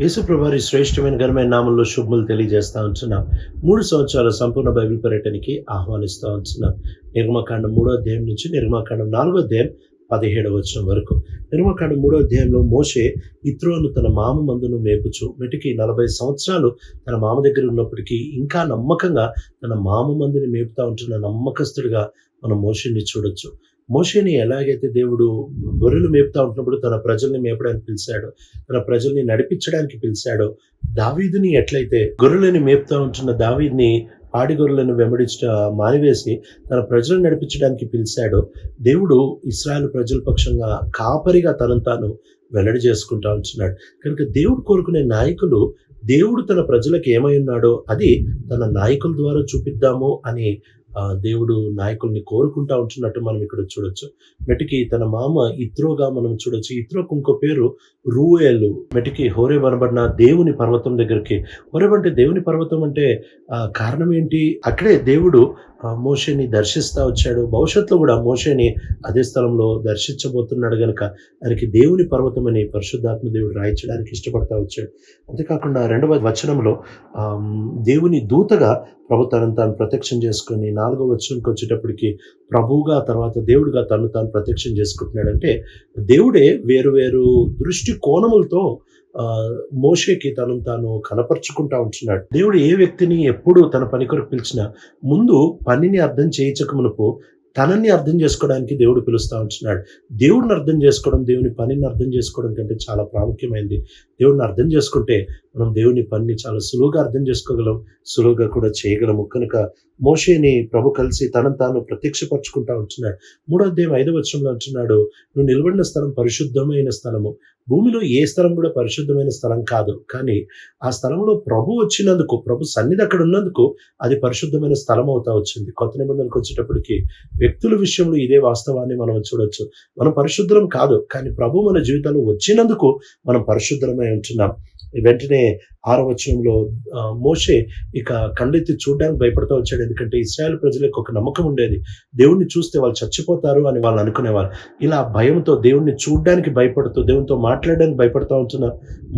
యేసుప్రభారి శ్రేష్టమైన ఘనమైన నామంలో శుభములు తెలియజేస్తా ఉంటున్నాం. మూడు సంవత్సరాల సంపూర్ణ బైబిల్ పర్యటనకి ఆహ్వానిస్తూ ఉంటున్నాం. నిర్మకాండం మూడో అధ్యాయం నుంచి నిర్మకాండం నాలుగో అధ్యాయం పదిహేడవ వచనం వరకు. నిర్మకాండం మూడో అధ్యాయంలో మోషే ఇత్రోను తన మామ మందును మేపుచు మెటికి నలభై సంవత్సరాలు తన మామ దగ్గర ఉన్నప్పటికీ ఇంకా నమ్మకంగా తన మామ మందిని మేపుతా ఉంటున్న నమ్మకస్తుడిగా మనం మోషిని చూడొచ్చు. మోషేని ఎలాగైతే దేవుడు గొర్రెలు మేపుతా ఉంటున్నప్పుడు తన ప్రజల్ని మేపడానికి పిలిచాడు తన ప్రజల్ని నడిపించడానికి పిలిచాడో దావీదుని ఎట్లయితే గొర్రెలని మేపుతా ఉంటున్న దావీద్ని పాడి గొర్రెలను వెంబడించట మానివేసి తన ప్రజలను నడిపించడానికి పిలిచాడో దేవుడు ఇస్రాయల్ ప్రజల పక్షంగా కాపరిగా తనను తాను వెల్లడి చేసుకుంటా ఉంటున్నాడు. కనుక దేవుడు కోరుకునే నాయకులు దేవుడు తన ప్రజలకు ఏమై ఉన్నాడో అది తన నాయకుల ద్వారా చూపిద్దాము అని దేవుడు నాయకుల్ని కోరుకుంటా ఉంటున్నట్టు మనం ఇక్కడ చూడొచ్చు. మెటికి తన మామ ఇత్రోగా మనం చూడొచ్చు. ఇత్రోకు ఇంకో పేరు రూయేలు మెటికి హోరేబ్ అనబడిన దేవుని పర్వతం దగ్గరికి. హోరేబ్ అంటే దేవుని పర్వతం అంటే కారణం ఏంటి? అక్కడే దేవుడు మోషేని దర్శిస్తూ వచ్చాడు. భవిష్యత్తులో కూడా మోషేని అదే స్థలంలో దర్శించబోతున్నాడు గనుక ఆయనకి దేవుని పర్వతం అని పరిశుద్ధాత్మ దేవుడు రాయించడానికి ఇష్టపడతా వచ్చాడు. అంతేకాకుండా రెండవ వచనంలో దేవుని దూతగా ప్రభుత్వాన్ని తాను ప్రత్యక్షం చేసుకొని నాలుగో వచనంకి వచ్చేటప్పటికి ప్రభువుగా తర్వాత దేవుడిగా తను తాను ప్రత్యక్షం చేసుకుంటున్నాడంటే దేవుడే వేరు వేరు దృష్టి కోణములతో మోషేకి తను తాను కనపరుచుకుంటా ఉంటున్నాడు. దేవుడు ఏ వ్యక్తిని ఎప్పుడు తన పని కొరకు పిలిచినా ముందు పనిని అర్థం చేయించక మునుపు తనని అర్థం చేసుకోవడానికి దేవుడు పిలుస్తూ ఉంటున్నాడు. దేవుడిని అర్థం చేసుకోవడం దేవుని పనిని అర్థం చేసుకోవడం కంటే చాలా ప్రాముఖ్యమైనది దేవుడిని అర్థం చేసుకుంటే మనం దేవుని పనిని చాలా సులువుగా అర్థం చేసుకోగలం సులువుగా కూడా చేయగలము. కనుక మోషేని ప్రభు కలిసి తనను తాను ప్రత్యక్షపరచుకుంటా ఉంటున్నాడు. మూడో అధ్యాయం ఐదో వచనంలో అంటున్నాడు నువ్వు నిలబడిన స్థలం పరిశుద్ధమైన స్థలము. భూమిలో ఏ స్థలం కూడా పరిశుద్ధమైన స్థలం కాదు. కానీ ఆ స్థలంలో ప్రభు వచ్చినందుకు ప్రభు సన్నిధి అక్కడ ఉన్నందుకు అది పరిశుద్ధమైన స్థలం అవుతా వచ్చింది. కొత్త నిబంధనకు వచ్చేటప్పటికి వ్యక్తుల విషయంలో ఇదే వాస్తవాన్ని మనం చూడొచ్చు. మనం పరిశుద్ధం కాదు కానీ ప్రభు మన జీవితంలో వచ్చినందుకు మనం పరిశుద్ధమై ఉంటున్నాం. వెంటనే ఆరో వచనంలో మోషే ఇక కళ్ళెత్తి చూడడానికి భయపడతా వచ్చాడు. ఎందుకంటే ఇస్రాయల్ ప్రజలకు ఒక నమ్మకం ఉండేది. దేవుణ్ణి చూస్తే వాళ్ళు చచ్చిపోతారు అని వాళ్ళు అనుకునేవారు. ఇలా భయంతో దేవుణ్ణి చూడడానికి భయపడుతూ దేవునితో మాట్లాడడానికి భయపడుతూ ఉంటున్న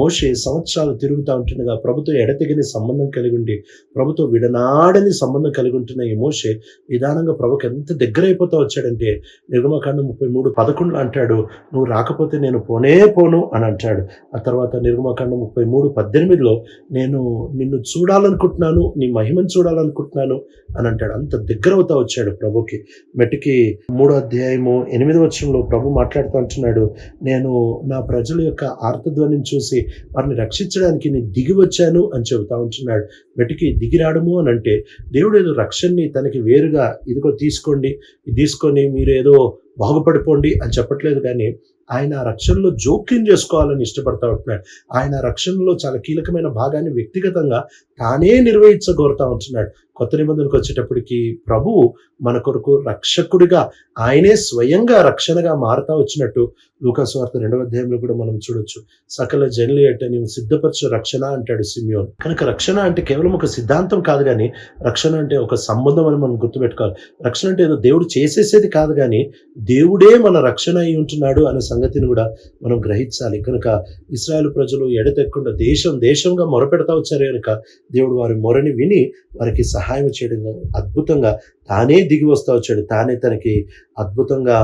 మోషే సంవత్సరాలు తిరుగుతూ ఉంటుండగా ప్రభుత్వం ఎడతెగని సంబంధం కలిగి ఉండి ప్రభుత్వం విడనాడని సంబంధం కలిగి ఉంటున్న ఈ మోషే నిదానంగా ప్రభుకి ఎంత దగ్గర అయిపోతా వచ్చాడంటే నిర్గమకాండం ముప్పై మూడు పదకొండులో అంటాడు నువ్వు రాకపోతే నేను పోనే పోను అని అంటాడు. ఆ తర్వాత నిర్గమకాండం ముప్పై మూడు పద్దెనిమిదిలో నేను నిన్ను చూడాలనుకుంటున్నాను నీ మహిమను చూడాలనుకుంటున్నాను అని అంటాడు. అంత దగ్గర అవుతా వచ్చాడు ప్రభుకి. మెట్టుకి మూడో అధ్యాయము ఎనిమిదో వచ్చంలో ప్రభు మాట్లాడుతూ అంటున్నాడు నేను నా ప్రజల యొక్క ఆర్తధ్వనిని చూసి వారిని రక్షించడానికి నేను దిగి వచ్చాను అని చెబుతా ఉంటున్నాడు. మెట్టుకి దిగిరాడము అని అంటే దేవుడు ఏదో రక్షణని తనకి వేరుగా ఇదిగో తీసుకోండి ఇది తీసుకొని మీరు ఏదో బాగుపడిపోండి అని చెప్పట్లేదు కానీ ఆయన రక్షణలో జోక్యం చేసుకోవాలని ఇష్టపడతా ఉంటున్నాడు ఆయన రక్షణలో చాలా కీలకమైన భాగాన్ని వ్యక్తిగతంగా తానే నిర్వహించగోరుతా ఉంటున్నాడు కొత్త నిబంధనకు వచ్చేటప్పటికి ప్రభువు మన కొరకు రక్షకుడిగా ఆయనే స్వయంగా రక్షణగా మారుతా వచ్చినట్టు లూకాస్వార్త రెండవ అధ్యాయంలో కూడా మనం చూడొచ్చు. సకల జనులు అంటే నీవు సిద్ధపరచు రక్షణ అంటాడు సిమియోన్. కనుక రక్షణ అంటే కేవలం ఒక సిద్ధాంతం కాదు కానీ రక్షణ అంటే ఒక సంబంధం అని మనం గుర్తుపెట్టుకోవాలి. రక్షణ అంటే ఏదో దేవుడు చేసేసేది కాదు కానీ దేవుడే మన రక్షణ అయి ఉంటున్నాడు అనే సంగతిని కూడా మనం గ్రహించాలి. కనుక ఇస్రాయల్ ప్రజలు ఎడతెక్కకుండా దేశం దేశంగా మొరపెడతా వచ్చారు కనుక దేవుడు వారి మొరని విని వారికి సహాయం చేయడం అద్భుతంగా తానే దిగి వస్తా వచ్చాడు. తానే తనకి అద్భుతంగా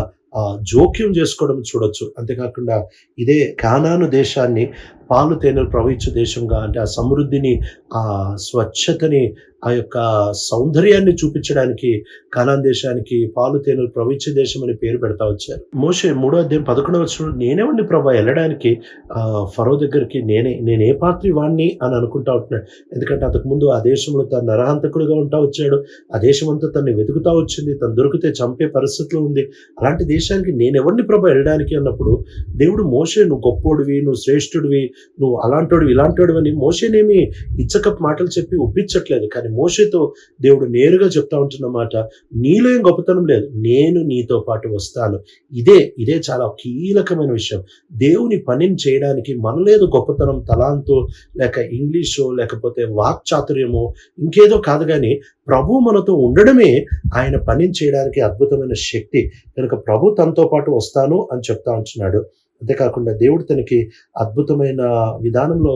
జోక్యం చేసుకోవడం చూడొచ్చు. అంతేకాకుండా ఇదే కానాను దేశాన్ని పాలు తేనెలు ప్రవహించే దేశంగా అంటే ఆ సమృద్ధిని ఆ స్వచ్ఛతని ఆ యొక్క సౌందర్యాన్ని చూపించడానికి కనాన్ దేశానికి పాలు తేనెలు ప్రవహించే దేశం అని పేరు పెడతా వచ్చారు. మోసే మూడో అధ్యాయం పదకొండవ వచ్చిన నేనేవండి ప్రభా వెళ్ళడానికి ఆ ఫరో దగ్గరికి నేనే నేను ఏ పాత్రి వాణ్ణి? అని అనుకుంటా ఉంటున్నాడు. ఎందుకంటే అంతకుముందు ఆ దేశంలో తను నరహంతకుడిగా ఉంటా వచ్చాడు. ఆ దేశం అంతా తన్ని వెతుకుతా వచ్చింది. తను దొరికితే చంపే పరిస్థితిలో ఉంది. అలాంటి దేశానికి నేను ఎవరిని ప్రభా వెళ్ళడానికి అన్నప్పుడు దేవుడు మోషే నువ్వు గొప్పోడివి నువ్వు శ్రేష్ఠుడివి నువ్వు అలాంటోడు ఇలాంటోడు అని మోషేనేమి ఇచ్చకప్ మాటలు చెప్పి ఒప్పించట్లేదు. కానీ మోషేతో దేవుడు నేరుగా చెప్తా ఉంటున్నమాట నీలో ఏం గొప్పతనం లేదు. నేను నీతో పాటు వస్తాను. ఇదే ఇదే చాలా కీలకమైన విషయం. దేవుని పనిని చేయడానికి మనలేదు గొప్పతనం తలాంతో లేక ఇంగ్లీషో లేకపోతే వాక్చాతుర్యమో ఇంకేదో కాదు కానీ ప్రభు మనతో ఉండడమే ఆయన పనిని చేయడానికి అద్భుతమైన శక్తి. కనుక ప్రభు తనతో పాటు వస్తాను అని చెప్తా ఉంటున్నాడు. అంతేకాకుండా దేవుడు తనకి అద్భుతమైన విధానంలో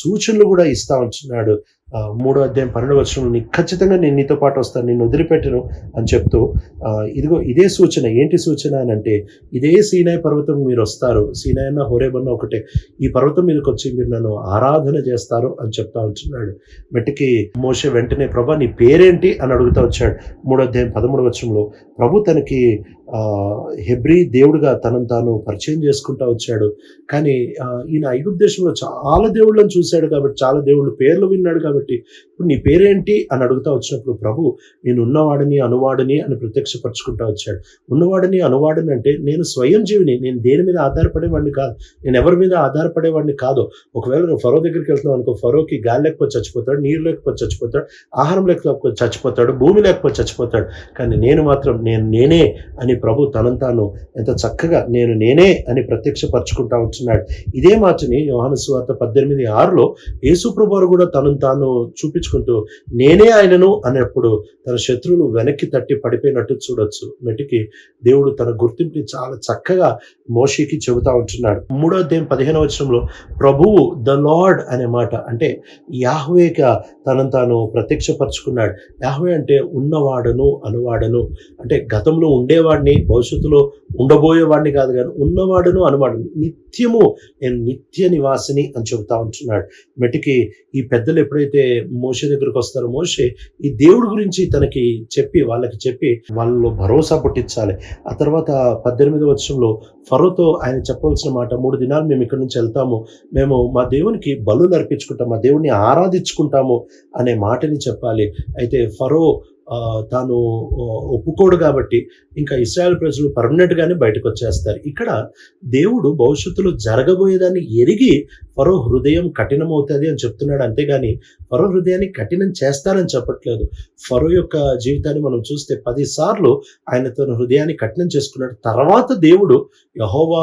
సూచనలు కూడా ఇస్తా ఉంటున్నాడు. మూడో అధ్యాయం పన్నెండు వర్షంలో నీ ఖచ్చితంగా నేను నీతో పాటు వస్తాను నేను వదిలిపెట్టను అని చెప్తూ ఇదిగో ఇదే సూచన ఏంటి సూచన అని అంటే ఇదే సీనాయి పర్వతం మీరు వస్తారు సీనాయి అన్న హోరేబన్న ఒకటే ఈ పర్వతం మీదకి వచ్చి మీరు నన్ను ఆరాధన చేస్తారు అని చెప్తా ఉంటున్నాడు. మెట్టికి మోసే వెంటనే ప్రభా నీ పేరేంటి? అని అడుగుతా వచ్చాడు. మూడో అధ్యాయం పదమూడు వచ్చంలో ప్రభు తనకి హెబ్రీ దేవుడుగా తనను తాను పరిచయం చేసుకుంటా వచ్చాడు. కానీ ఈయన ఐదు దేశంలో చాలా దేవుళ్ళని చూశాడు కాబట్టి చాలా దేవుళ్ళ పేర్లు విన్నాడు కాబట్టి ఇప్పుడు నీ పేరేంటి అని అడుగుతా వచ్చినప్పుడు ప్రభు నేను ఉన్నవాడిని అనువాడిని అని ప్రత్యక్షపరచుకుంటా వచ్చాడు. ఉన్నవాడిని అనువాడిని అంటే నేను స్వయం జీవిని నేను దేని మీద ఆధారపడేవాడిని కాదు. నేను ఎవరి మీద ఆధారపడేవాడిని కాదు. ఒకవేళ నువ్వు ఫరో దగ్గరికి వెళ్తున్నావు అనుకో ఫరోకి గాలి లేకపోతే చచ్చిపోతాడు నీరు లేకపోతే చచ్చిపోతాడు ఆహారం లేకపోతే చచ్చిపోతాడు భూమి లేకపోతే చచ్చిపోతాడు. కానీ నేను మాత్రం నేను నేనే అని ప్రభు తనను తాను ఎంత చక్కగా నేను నేనే అని ప్రత్యక్షపరచుకుంటా ఉంటున్నాడు ఇదే మాటని యోహాను సువార్త పద్దెనిమిది ఆరులో యేసుప్రభు కూడా తనను తాను చూపించుకుంటూ నేనే ఆయనను అనేప్పుడు తన శత్రువులు వెనక్కి తట్టి పడిపోయినట్టు చూడొచ్చు. మెటికి దేవుడు తన గుర్తింపుని చాలా చక్కగా మోషికి చెబుతా ఉంటున్నాడు. మూడో అధ్యాయం పదిహేనవ వచనంలో ప్రభువు ద లార్డ్ అనే మాట అంటే యాహ్వేగా తనను తాను ప్రత్యక్షపరచుకున్నాడు. యాహ్వే అంటే ఉన్నవాడను అనువాడను. అంటే గతంలో ఉండేవాడిని భవిష్యత్తులో ఉండబోయేవాడిని కాదు కానీ ఉన్నవాడును అనువాడు నిత్యము నేను నిత్య నివాసిని అని చెబుతా ఉంటున్నాడు. మెటికి ఈ పెద్దలు ఎప్పుడైతే మోషే దగ్గరకు వస్తారో మోషే ఈ దేవుడి గురించి తనకి చెప్పి వాళ్ళకి చెప్పి వాళ్ళలో భరోసా పుట్టించాలి. ఆ తర్వాత పద్దెనిమిది వర్షంలో ఫరోతో ఆయన చెప్పవలసిన మాట మూడు దినాలు మేము ఇక్కడి నుంచి వెళ్తాము. మేము మా దేవునికి బలు అర్పించుకుంటాం మా దేవుణ్ణి ఆరాధించుకుంటాము అనే మాటని చెప్పాలి. అయితే ఫరో తాను ఒప్పుకోడు కాబట్టి ఇంకా ఇస్రాయల్ ప్రజలు పర్మనెంట్ గానే బయటకు వచ్చేస్తారు. ఇక్కడ దేవుడు భవిష్యత్తులో జరగబోయేదాన్ని ఎరిగి ఫరో హృదయం కఠినమవుతుంది అని చెప్తున్నాడు. అంతేగాని ఫరో హృదయాన్ని కఠినం చేస్తానని చెప్పట్లేదు. ఫరో యొక్క జీవితాన్ని మనం చూస్తే పదిసార్లు ఆయన తన హృదయాన్ని కఠినం చేసుకున్నాడు. తర్వాత దేవుడు యహోవా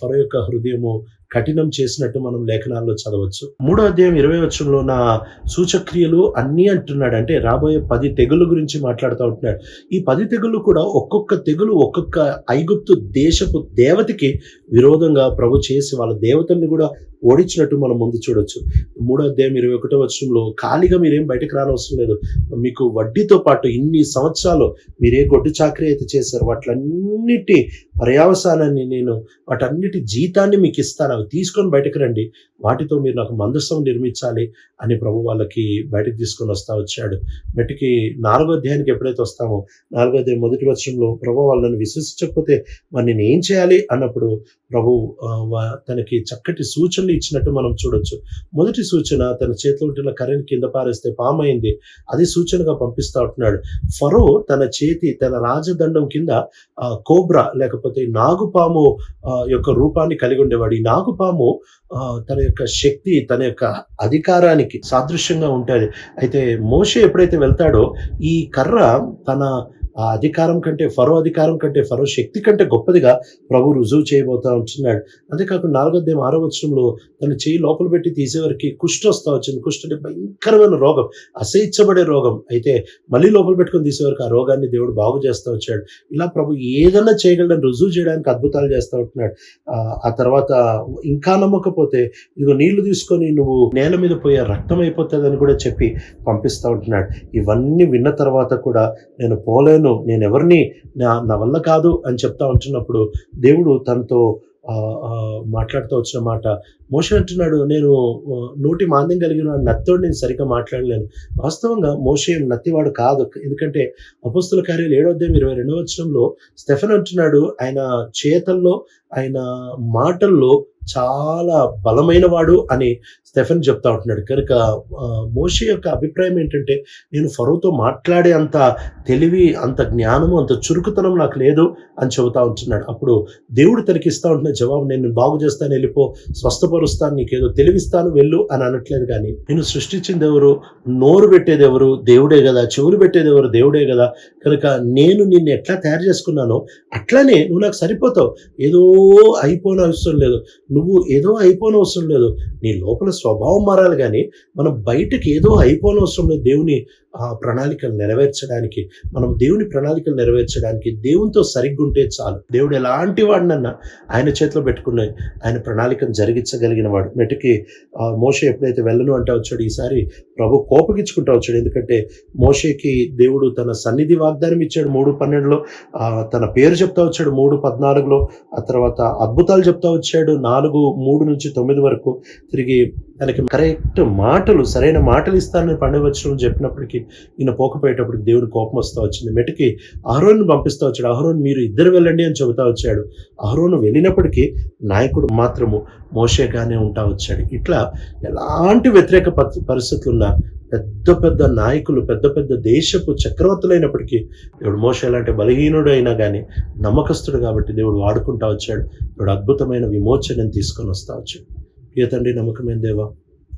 ఫరో యొక్క హృదయము కఠినం చేసినట్టు మనం లేఖనాల్లో చదవచ్చు. మూడో అధ్యాయం ఇరవై వచ్చంలో నా సూచక్రియలు అన్నీ అంటున్నాడు. అంటే రాబోయే పది తెగుళ్ళ గురించి మాట్లాడుతూ ఉంటున్నాడు. ఈ పది తెగులు కూడా ఒక్కొక్క తెగులు ఒక్కొక్క ఐగుప్తు దేశపు దేవతకి విరోధంగా ప్రభు చేసి వాళ్ళ దేవతల్ని కూడా ఓడించినట్టు మనం ముందు చూడొచ్చు. మూడో అధ్యాయం ఇరవై ఒకటో వచ్చంలో ఖాళీగా మీరేం బయటకు రానవసరం లేదు. మీకు వడ్డీతో పాటు ఇన్ని సంవత్సరాలు మీరే గొడ్డు చాకరీ అయితే చేశారు. వాటిలన్నిటి పర్యావసానాన్ని నేను వాటన్నిటి జీతాన్ని మీకు ఇస్తాను. అవి తీసుకొని బయటకు రండి. వాటితో మీరు నాకు మందస్సం నిర్మించాలి అని ప్రభు వాళ్ళకి బయటకు తీసుకొని వస్తా వచ్చాడు. బయటికి నాలుగో అధ్యాయానికి ఎప్పుడైతే వస్తామో నాలుగో అధ్యాయం మొదటి వర్షంలో ప్రభు వాళ్ళని విశ్వసించకపోతే మరి నేను ఏం చేయాలి? అన్నప్పుడు ప్రభు తనకి చక్కటి సూచనలు ఇచ్చినట్టు మనం చూడొచ్చు. మొదటి సూచన తన చేతిలో ఉంటున్న కరెంట్ కింద పారేస్తే పామైంది. అది సూచనగా పంపిస్తా ఉంటున్నాడు. ఫరో తన చేతి తన రాజదండం కింద కోబ్రా లేకపోతే నాగుపాము యొక్క రూపాన్ని కలిగి ఉండేవాడు. ఈ నాగుపాము తన యొక్క శక్తి తన యొక్క అధికారానికి సాదృశ్యంగా ఉంటుంది. అయితే మోషే ఎప్పుడైతే వెళ్తాడో ఈ కర్ర తన ఆ అధికారం కంటే ఫరో అధికారం కంటే ఫరో శక్తి కంటే గొప్పదిగా ప్రభు రుజువు చేయబోతా ఉంటున్నాడు. అంతేకాకుండా నాలుగో దేవం ఆరో వచ్చంలో తన చేయి లోపల పెట్టి తీసేవారికి కుష్ఠ వస్తా వచ్చింది. కుష్ఠ అంటే భయంకరమైన రోగం అసహించబడే రోగం. అయితే మళ్ళీ లోపల పెట్టుకొని తీసేవారికి ఆ రోగాన్ని దేవుడు బాగు చేస్తూ వచ్చాడు. ఇలా ప్రభు ఏదన్నా చేయగలని రుజువు చేయడానికి అద్భుతాలు చేస్తూ ఉంటున్నాడు. ఆ, ఆ తర్వాత ఇంకా నమ్మకపోతే ఇదిగో నీళ్ళు తీసుకొని నువ్వు నేల మీద పోయే రక్తం అయిపోతుందని కూడా చెప్పి పంపిస్తూ ఉంటున్నాడు. ఇవన్నీ విన్న తర్వాత కూడా నేను పోలేను నేను ఎవరిని నా నా వల్ల కాదు అని చెప్తా ఉంటున్నప్పుడు దేవుడు తనతో మాట్లాడుతూ వచ్చిన మాట. మోషే అంటున్నాడు నేను నోటి మాంద్యం కలిగిన నత్తోడు నేను సరిగ్గా మాట్లాడలేను. వాస్తవంగా మోషే నత్తివాడు కాదు. ఎందుకంటే అపస్తుల కార్యాలు ఏడో అధ్యాయం ఇరవై రెండవ వచనంలో స్టెఫెన్ అంటున్నాడు ఆయన చేతల్లో ఆయన మాటల్లో చాలా బలమైన వాడు అని స్టెఫెన్ చెప్తా ఉంటున్నాడు. కనుక మోషే యొక్క అభిప్రాయం ఏంటంటే నేను ఫరోతో మాట్లాడే అంత తెలివి అంత జ్ఞానము అంత చురుకుతనం నాకు లేదు అని చెబుతా ఉంటున్నాడు. అప్పుడు దేవుడు తనకి ఇస్తా ఉంటున్న జవాబు నేను బాగు చేస్తాను వెళ్ళిపో స్వస్థపరుస్తాను నీకేదో తెలివిస్తాను వెళ్ళు అని అనట్లేదు. కానీ నేను సృష్టించింది ఎవరు? నోరు పెట్టేది ఎవరు? దేవుడే కదా. చెవులు పెట్టేది ఎవరు? దేవుడే కదా. కనుక నేను నిన్ను ఎట్లా తయారు చేసుకున్నానో అట్లానే నువ్వు నాకు సరిపోతావు. ఏదో అయిపోయిన అవసరం లేదు. నువ్వు ఏదో అయిపోనవసరం లేదు. నీ లోపల స్వభావం మారాలి కానీ మనం బయటకి ఏదో అయిపోనవసరం లేదు. దేవుని ఆ ప్రణాళికలు నెరవేర్చడానికి మనం దేవుని ప్రణాళికలు నెరవేర్చడానికి దేవునితో సరిగ్గా ఉంటే చాలు. దేవుడు ఎలాంటి వాడినన్నా ఆయన చేతిలో పెట్టుకున్న ఆయన ప్రణాళికను జరిగించగలిగిన వాడు. మెట్టుకి ఆ ఎప్పుడైతే వెళ్ళను అంటే వచ్చాడు ఈసారి ప్రభు కోపగించుకుంటా వచ్చాడు. ఎందుకంటే మోషేకి దేవుడు తన సన్నిధి వాగ్దానం ఇచ్చాడు మూడు పన్నెండులో. తన పేరు చెప్తా వచ్చాడు మూడు పద్నాలుగులో. ఆ తర్వాత అద్భుతాలు చెప్తా వచ్చాడు నాలుగు మూడు నుంచి తొమ్మిది వరకు తిరిగి తనకి కరెక్ట్ మాటలు సరైన మాటలు ఇస్తానని పండుగ వచ్చిన చెప్పినప్పటికీ ఈయన పోకపోయేటప్పటికి దేవుడు కోపం వస్తూ వచ్చింది. మెటుకి అహరోన్ పంపిస్తూ వచ్చాడు. అహరోన్ మీరు ఇద్దరు వెళ్ళండి అని చెబుతా వచ్చాడు. అహరోన్ వెళ్ళినప్పటికీ నాయకుడు మాత్రము మోషేగానే ఉంటా వచ్చాడు. ఇట్లా ఎలాంటి వ్యతిరేక పరి- పరిస్థితులు ఉన్నా పెద్ద పెద్ద నాయకులు పెద్ద పెద్ద దేశపు చక్రవర్తులైనప్పటికీ దేవుడు మోష ఎలాంటి బలహీనుడు అయినా కానీ నమ్మకస్తుడు కాబట్టి దేవుడు వాడుకుంటా వచ్చాడు. దేవుడు అద్భుతమైన విమోచనని తీసుకొని వస్తా వచ్చాడు. ప్రియ తండ్రి నమ్మకమైన దేవా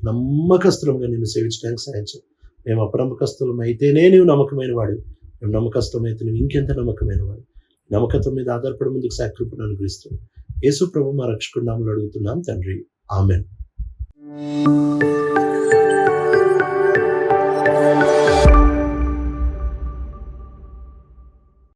నమ్మకస్తులంగా నిన్ను సేవించడానికి సాయించాను మేము అప్రమకస్తులం అయితేనే నీవు నమ్మకమైన వాడు. మేము నమ్మకస్తులం అయితే నువ్వు ఇంకెంత నమ్మకమైన వాడు. నమ్మకత్వం మీద ఆధారపడి ముందుకు సాకృపణ అనుగ్రహిస్తున్నాం. యేసు ప్రభు మా రక్షకుడు నామలు అడుగుతున్నాం. తండ్రి ఆమెన్.